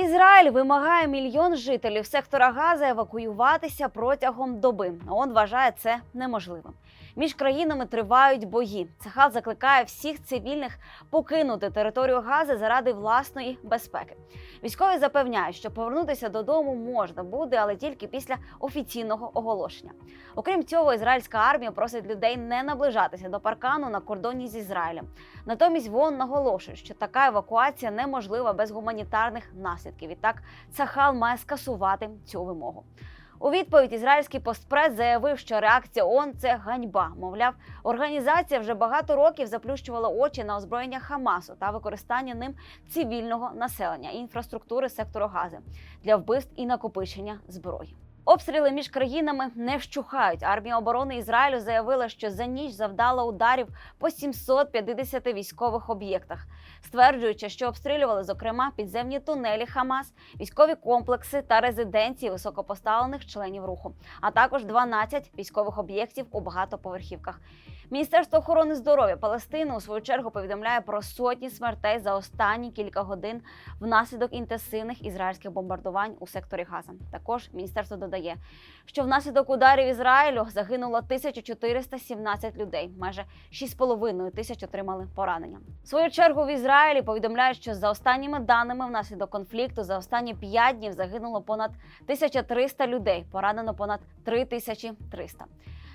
Ізраїль вимагає мільйон жителів сектора Газа евакуюватися протягом доби. ООН вважає це неможливим. Між країнами тривають бої. Цехал закликає всіх цивільних покинути територію Гази заради власної безпеки. Військові запевняють, що повернутися додому можна буде, але тільки після офіційного оголошення. Окрім цього, ізраїльська армія просить людей не наближатися до паркану на кордоні з Ізраїлем. Натомість ВОН наголошує, що така евакуація неможлива без гуманітарних наслідків. Відтак Цахал має скасувати цю вимогу. У відповідь ізраїльський постпрес заявив, що реакція ООН – це ганьба. Мовляв, організація вже багато років заплющувала очі на озброєння Хамасу та використання ним цивільного населення інфраструктури сектору Гази для вбивств і накопичення зброї. Обстріли між країнами не вщухають. Армія оборони Ізраїлю заявила, що за ніч завдала ударів по 750 військових об'єктах, стверджуючи, що обстрілювали зокрема підземні тунелі Хамас, військові комплекси та резиденції високопоставлених членів руху, а також 12 військових об'єктів у багатоповерхівках. Міністерство охорони здоров'я Палестини у свою чергу повідомляє про сотні смертей за останні кілька годин внаслідок інтенсивних ізраїльських бомбардувань у секторі Газа. Також міністерство додає, що внаслідок ударів Ізраїлю загинуло 1417 людей, майже 6,5 тисяч отримали поранення. В свою чергу в Ізраїлі повідомляють, що за останніми даними внаслідок конфлікту за останні 5 днів загинуло понад 1300 людей, поранено понад 3300.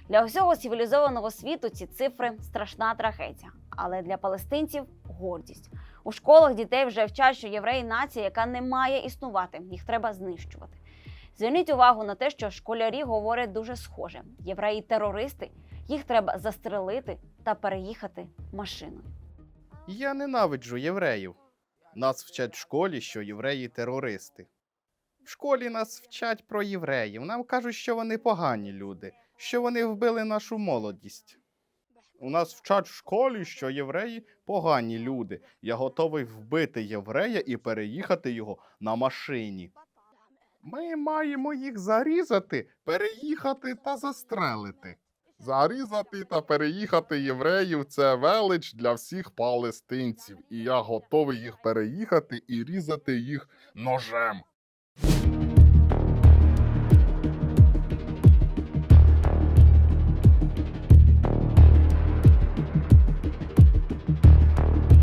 Для усього цивілізованого світу ці цифри страшна трагедія, але для палестинців гордість. У школах дітей вже вчать, що євреї нація, яка не має існувати, їх треба знищувати. Зверніть увагу на те, що школярі говорять дуже схоже: євреї терористи, їх треба застрелити та переїхати машиною. Я ненавиджу євреїв. Нас вчать в школі, що євреї терористи. В школі нас вчать про євреїв. Нам кажуть, що вони погані люди, що вони вбили нашу молодість. У нас вчать в школі, що євреї погані люди. Я готовий вбити єврея і переїхати його на машині. Ми маємо їх зарізати, переїхати та застрелити. Зарізати та переїхати євреїв це велич для всіх палестинців, і я готовий їх переїхати і різати їх ножем.